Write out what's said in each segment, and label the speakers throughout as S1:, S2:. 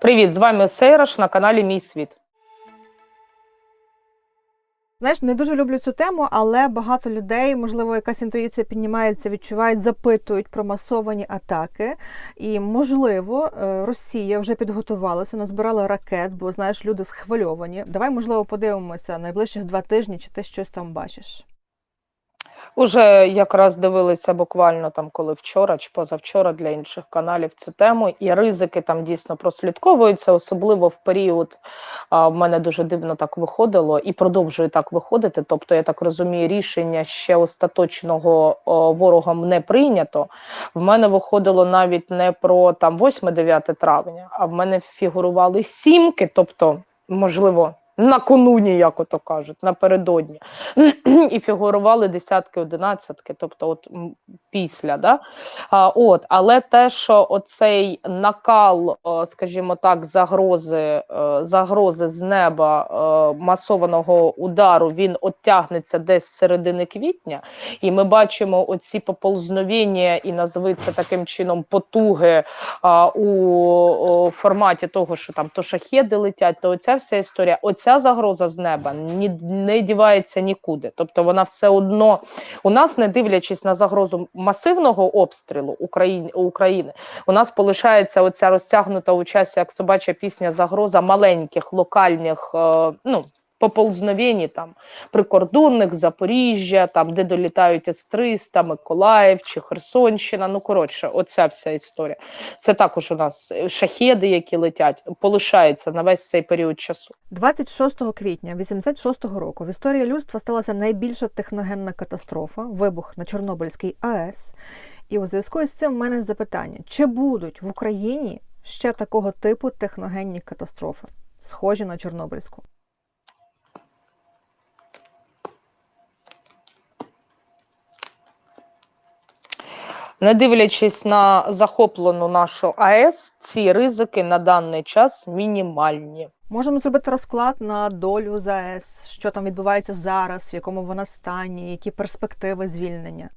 S1: Привіт, з вами Сейраш на каналі Мій Світ.
S2: Знаєш, не дуже люблю цю тему, але багато людей, можливо, якась інтуїція піднімається, відчувають, запитують про масовані атаки. І, можливо, е, Росія вже підготувалася, назбирала ракет, бо знаєш, люди схвильовані. Давай, можливо, подивимося найближчих два тижні, чи ти щось там бачиш.
S1: Уже якраз дивилися буквально там, коли вчора чи позавчора для інших каналів цю тему, і ризики там дійсно прослідковуються, особливо в період. А, в мене дуже дивно так виходило і продовжує так виходити. Тобто, я так розумію, рішення ще остаточного о, ворогом не прийнято. В мене виходило навіть не про там 8-9 травня, а в мене фігурували сімки, тобто, можливо. Накануні, як ото кажуть, напередодні, і фігурували десятки, одинадцятки, тобто от після. Да? А, от, але те, що оцей накал, е, скажімо так, загрози, е, загрози з неба е, масованого удару, він оттягнеться десь з середини квітня, і ми бачимо оці поползновення і назви це таким чином потуги а, у форматі того, що там то шахеди летять, то оця вся історія, оця загроза з неба ні, не дівається нікуди. Тобто вона все одно у нас, не дивлячись на загрозу масивного обстрілу України, України у нас полишається оця розтягнута у часі, як собача пісня, загроза маленьких локальних, е, ну. Поползновені там прикордонних Запоріжжя, там де долітають С-300, Миколаїв чи Херсонщина. Ну коротше, оця вся історія. Це також у нас е, шахеди, які летять, полишається на весь цей період часу.
S2: 26 квітня 86-го року в історії людства сталася найбільша техногенна катастрофа вибух на Чорнобильській АЕС. І у зв'язку з цим в мене запитання: чи будуть в Україні ще такого типу техногенні катастрофи, схожі на Чорнобильську?
S1: Не дивлячись на захоплену нашу АЕС, ці ризики на даний час мінімальні.
S2: Можемо зробити розклад на долю ЗАЕС, що там відбувається зараз, в якому вона стані, які перспективи звільнення.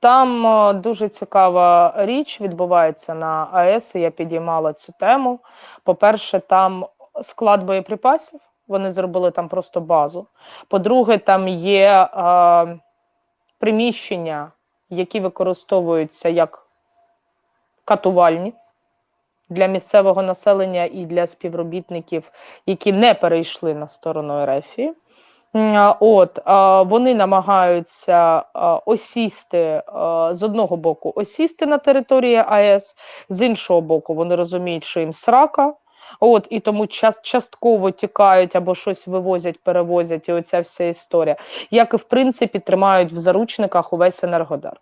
S1: Там е, дуже цікава річ відбувається на АЕС. і Я підіймала цю тему. По-перше, там склад боєприпасів. Вони зробили там просто базу. По-друге, там є е, приміщення, які використовуються як катувальні для місцевого населення і для співробітників, які не перейшли на сторону РФ. От вони намагаються осісти з одного боку осісти на території АЕС, з іншого боку, вони розуміють, що їм срака. От і тому час частково тікають або щось вивозять, перевозять, і оця вся історія, як і в принципі тримають в заручниках увесь енергодар.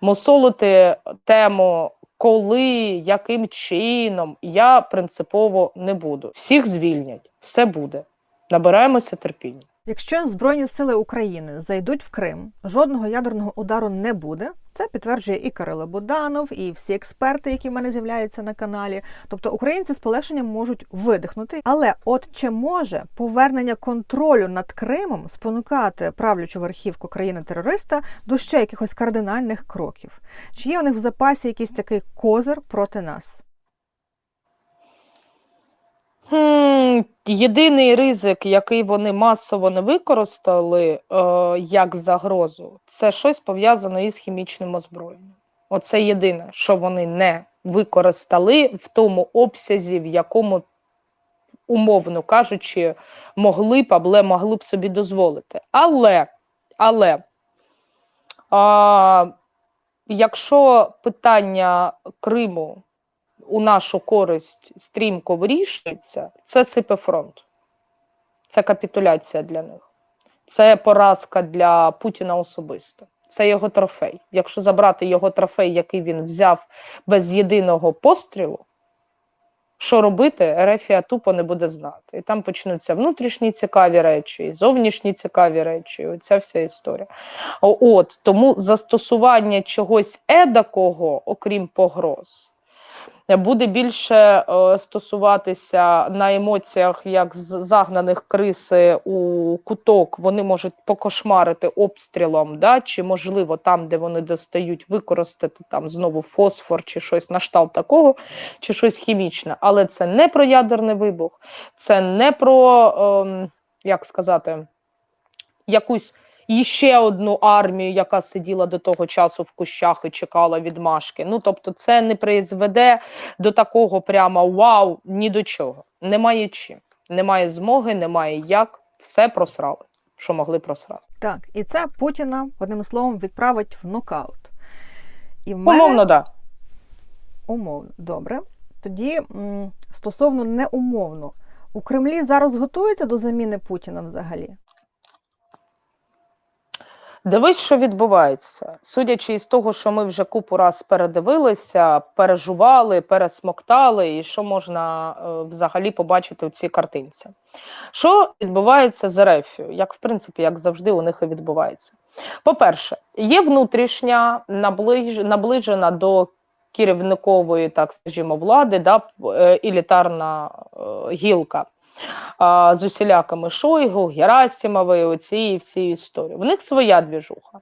S1: Мусолити тему, коли, яким чином, я принципово не буду. Всіх звільнять, все буде. Набираємося терпіння.
S2: Якщо Збройні сили України зайдуть в Крим, жодного ядерного удару не буде. Це підтверджує і Кирило Буданов, і всі експерти, які в мене з'являються на каналі. Тобто українці з полегшенням можуть видихнути. Але от чи може повернення контролю над Кримом спонукати правлячу верхівку країни-терориста до ще якихось кардинальних кроків? Чи є у них в запасі якийсь такий козир проти нас?
S1: Єдиний ризик, який вони масово не використали е, як загрозу, це щось пов'язане із хімічним озброєнням. Оце єдине, що вони не використали в тому обсязі, в якому, умовно кажучи, могли б, або могли б собі дозволити. Але, але а, якщо питання Криму у нашу користь стрімко вирішується, це сипе фронт. Це капітуляція для них. Це поразка для Путіна особисто. Це його трофей. Якщо забрати його трофей, який він взяв без єдиного пострілу, що робити, Ерефія тупо не буде знати. І там почнуться внутрішні цікаві речі, і зовнішні цікаві речі, і оця вся історія. От Тому застосування чогось едакого, окрім погроз, буде більше е, стосуватися на емоціях, як загнаних криси у куток, вони можуть покошмарити обстрілом, да, чи можливо там, де вони достають, використати там знову фосфор чи щось на шталт такого, чи щось хімічне. Але це не про ядерний вибух, це не про, ем, як сказати, якусь іще одну армію, яка сиділа до того часу в кущах і чекала відмашки. Ну тобто, це не призведе до такого прямо вау, ні до чого. Немає чим, немає змоги, немає як. Все просрали, що могли просрати.
S2: Так, і це Путіна одним словом відправить в нокаут. І в мене
S1: Умовно, да.
S2: умовно. Добре. Тоді стосовно неумовно, у Кремлі зараз готується до заміни Путіна взагалі.
S1: Дивись, що відбувається. Судячи із того, що ми вже купу раз передивилися, пережували, пересмоктали, і що можна е, взагалі побачити в цій картинці. Що відбувається з Ерефією? Як в принципі, як завжди, у них і відбувається. По-перше, є внутрішня наближ... наближена до керівникової, так скажімо, влади, да, е, елітарна е, гілка з усіляками Шойгу, Герасимової, оці всі історії. В них своя двіжуха.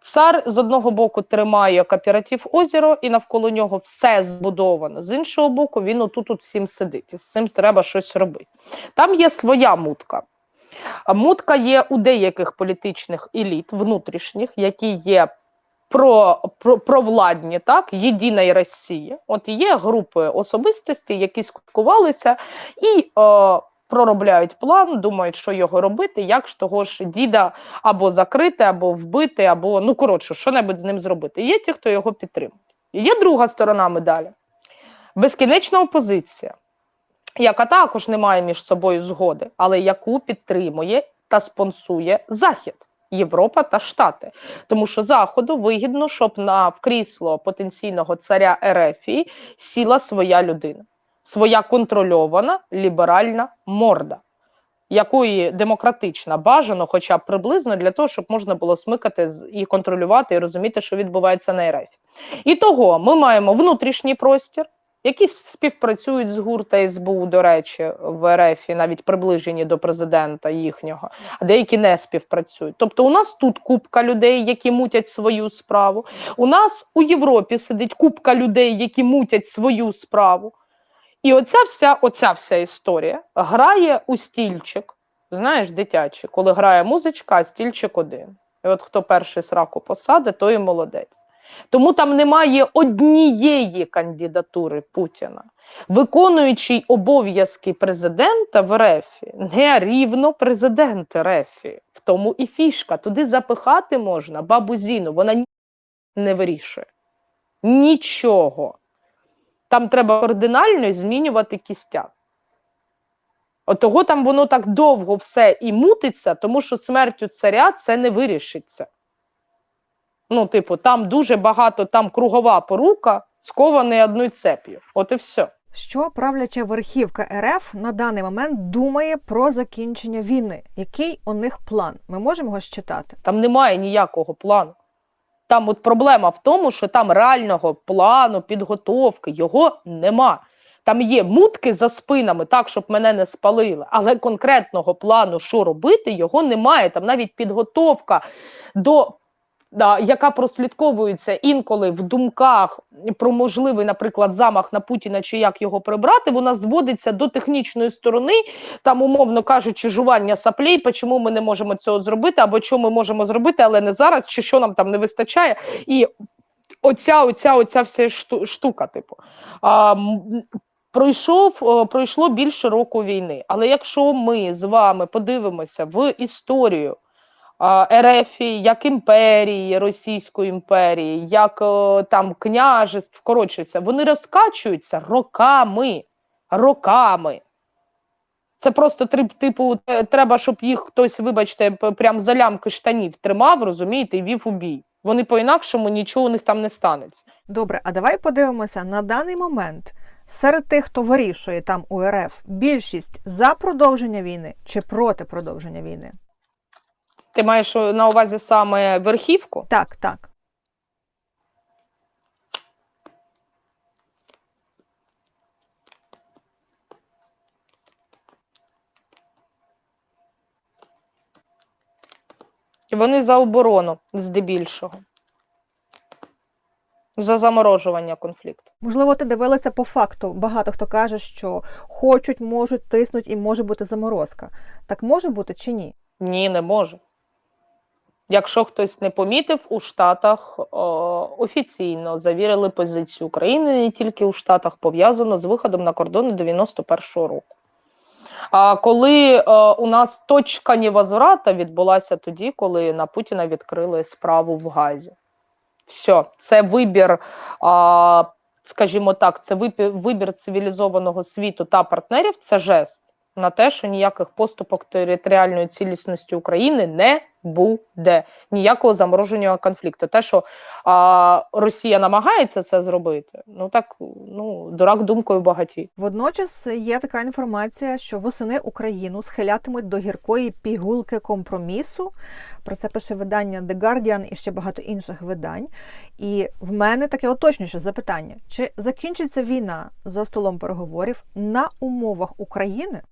S1: Цар з одного боку тримає кооператив озеро, і навколо нього все збудовано. З іншого боку, він отут -от всім сидить. І з цим треба щось робити. Там є своя мутка. Мутка є у деяких політичних еліт внутрішніх, які є про, про, провладні, так, єдиної Росії. От є групи особистостей, які скупкувалися і е, проробляють план, думають, що його робити, як ж того ж діда або закрити, або вбити, або ну коротше, що-небудь з ним зробити. Є ті, хто його підтримує. Є друга сторона медалі безкінечна опозиція, яка також не має між собою згоди, але яку підтримує та спонсує Захід. Європа та Штати, тому що Заходу вигідно, щоб на в крісло потенційного царя Ерефії сіла своя людина, своя контрольована ліберальна морда, якої демократична бажано, хоча б приблизно для того, щоб можна було смикати і контролювати, і розуміти, що відбувається на Ерефі. І того ми маємо внутрішній простір. Які співпрацюють з ГУР та СБУ, до речі, в РФ, навіть приближені до президента їхнього, а деякі не співпрацюють. Тобто, у нас тут купка людей, які мутять свою справу. У нас у Європі сидить купка людей, які мутять свою справу. І оця вся, оця вся історія грає у стільчик, знаєш, дитячий, коли грає музичка, а стільчик один. І от хто перший сраку посаде, той і молодець. Тому там немає однієї кандидатури Путіна. Виконуючий обов'язки президента в РФ не рівно президент РФ. В тому і фішка. Туди запихати можна бабу Зіну, вона не вирішує. Нічого. Там треба кардинально змінювати кістяк. От того там воно так довго все і мутиться, тому що смертю царя це не вирішиться. Ну, типу, там дуже багато, там кругова порука, скована одною цеп'ю. От і все.
S2: Що правляча верхівка РФ на даний момент думає про закінчення війни? Який у них план? Ми можемо його считати?
S1: Там немає ніякого плану. Там от проблема в тому, що там реального плану, підготовки, його нема. Там є мутки за спинами, так, щоб мене не спалили, але конкретного плану, що робити, його немає. Там навіть підготовка до. Яка прослідковується інколи в думках про можливий, наприклад, замах на Путіна чи як його прибрати, вона зводиться до технічної сторони, там, умовно кажучи, жування саплей, чому ми не можемо цього зробити, або що ми можемо зробити, але не зараз, чи що нам там не вистачає. І оця, оця, оця вся шту- штука, типу. А, Пройшов, пройшло більше року війни. Але якщо ми з вами подивимося в історію Ерефії, як імперії, Російської імперії, як там княжеств, коротше, вони розкачуються роками. Роками. Це просто типу, треба, щоб їх хтось, вибачте, прям за лямки штанів тримав, розумієте, і вів у бій. Вони по-інакшому нічого у них там не станеться.
S2: Добре, а давай подивимося на даний момент. Серед тих, хто вирішує там у РФ, більшість за продовження війни чи проти продовження війни?
S1: Ти маєш на увазі саме верхівку?
S2: Так, так.
S1: Вони за оборону здебільшого. За заморожування конфлікту.
S2: Можливо, ти дивилася по факту. Багато хто каже, що хочуть, можуть, тиснуть і може бути заморозка. Так може бути чи ні?
S1: Ні, не може. Якщо хтось не помітив, у Штатах о, офіційно завірили позицію України не тільки у Штатах, пов'язано з виходом на кордони 91-го року. А коли е, у нас точка невозврата відбулася тоді, коли на Путіна відкрили справу в Газі. Все, це вибір, а, скажімо так, це вибір цивілізованого світу та партнерів, це жест на те, що ніяких поступок територіальної цілісності України не буде. Ніякого замороження конфлікту. Те, що а, Росія намагається це зробити, ну так ну дурак думкою багатій.
S2: Водночас є така інформація, що восени Україну схилятимуть до гіркої пігулки компромісу. Про це пише видання The Guardian і ще багато інших видань. І в мене таке уточнююче запитання: чи закінчиться війна за столом переговорів на умовах України?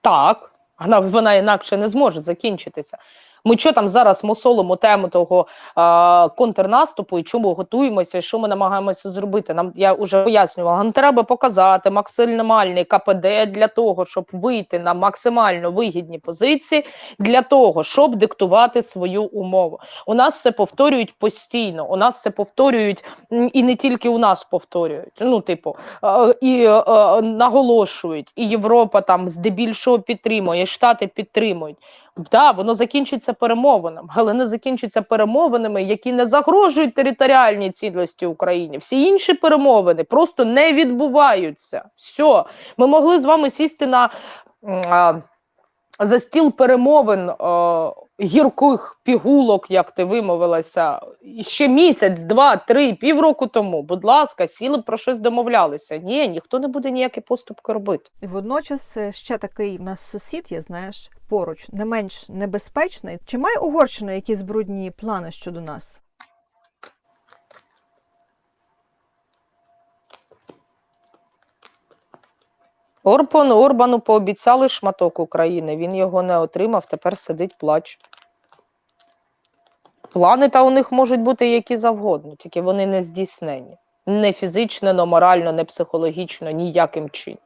S1: Так, вона, вона інакше не зможе закінчитися. Ми що там зараз мусолимо тему того а, контрнаступу і чому готуємося, і що ми намагаємося зробити? Нам я вже пояснювала, нам треба показати максимальний КПД для того, щоб вийти на максимально вигідні позиції, для того, щоб диктувати свою умову. У нас це повторюють постійно. У нас це повторюють і не тільки у нас повторюють. Ну, типу, і наголошують, і Європа там здебільшого підтримує, і Штати підтримують. Да, воно закінчиться перемовинами, але не закінчиться перемовинами, які не загрожують територіальній цінності України. Всі інші перемовини просто не відбуваються. Все, ми могли з вами сісти на за стіл перемовин е, гірких пігулок, як ти вимовилася, ще місяць, два, три, півроку тому. Будь ласка, сіли про щось домовлялися. Ні, ніхто не буде ніякі поступки робити.
S2: Водночас е, ще такий в нас сусід є, знаєш, поруч, не менш небезпечний. Чи має Угорщина якісь брудні плани щодо нас?
S1: Орбан Орбану пообіцяли шматок України. Він його не отримав, тепер сидить, плаче. Плани та у них можуть бути які завгодно, тільки вони не здійснені. Не фізично, не морально, не психологічно, ніяким чином.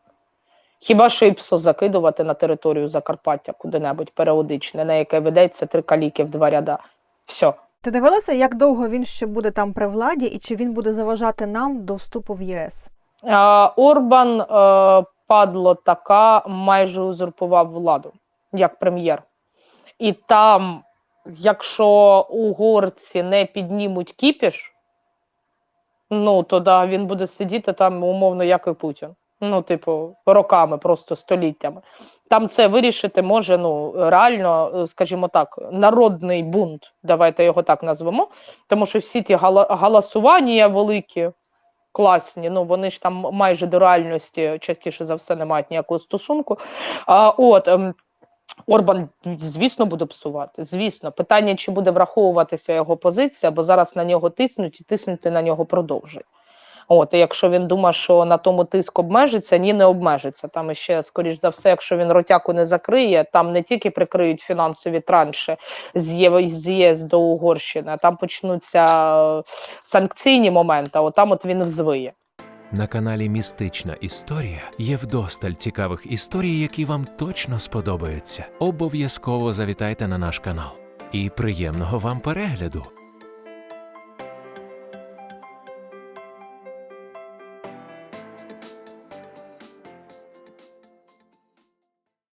S1: Хіба що і псо закидувати на територію Закарпаття куди-небудь періодичне, на яке ведеться три каліки в два ряда. Все.
S2: Ти дивилася, як довго він ще буде там при владі, і чи він буде заважати нам до вступу в ЄС?
S1: Орбан, е, падло така, майже узурпував владу як прем'єр. І там, якщо угорці не піднімуть кіпіш, ну то да, він буде сидіти там умовно, як і Путін. Ну, типу, роками, просто століттями. Там це вирішити може ну реально, скажімо так, народний бунт. Давайте його так назвемо. Тому що всі ті гала- галасування великі, класні, ну вони ж там майже до реальності частіше за все не мають ніякого стосунку. А, от ем, Орбан, звісно, буде псувати. Звісно, питання, чи буде враховуватися його позиція, бо зараз на нього тиснуть і тиснути на нього продовжують. От, і якщо він думає, що на тому тиск обмежиться, ні, не обмежиться. Там ще, скоріш за все, якщо він ротяку не закриє, там не тільки прикриють фінансові транші з з ЄС до Угорщини, а там почнуться е, санкційні моменти, от там от він взвиє.
S3: На каналі Містична Історія є вдосталь цікавих історій, які вам точно сподобаються. Обов'язково завітайте на наш канал. І приємного вам перегляду!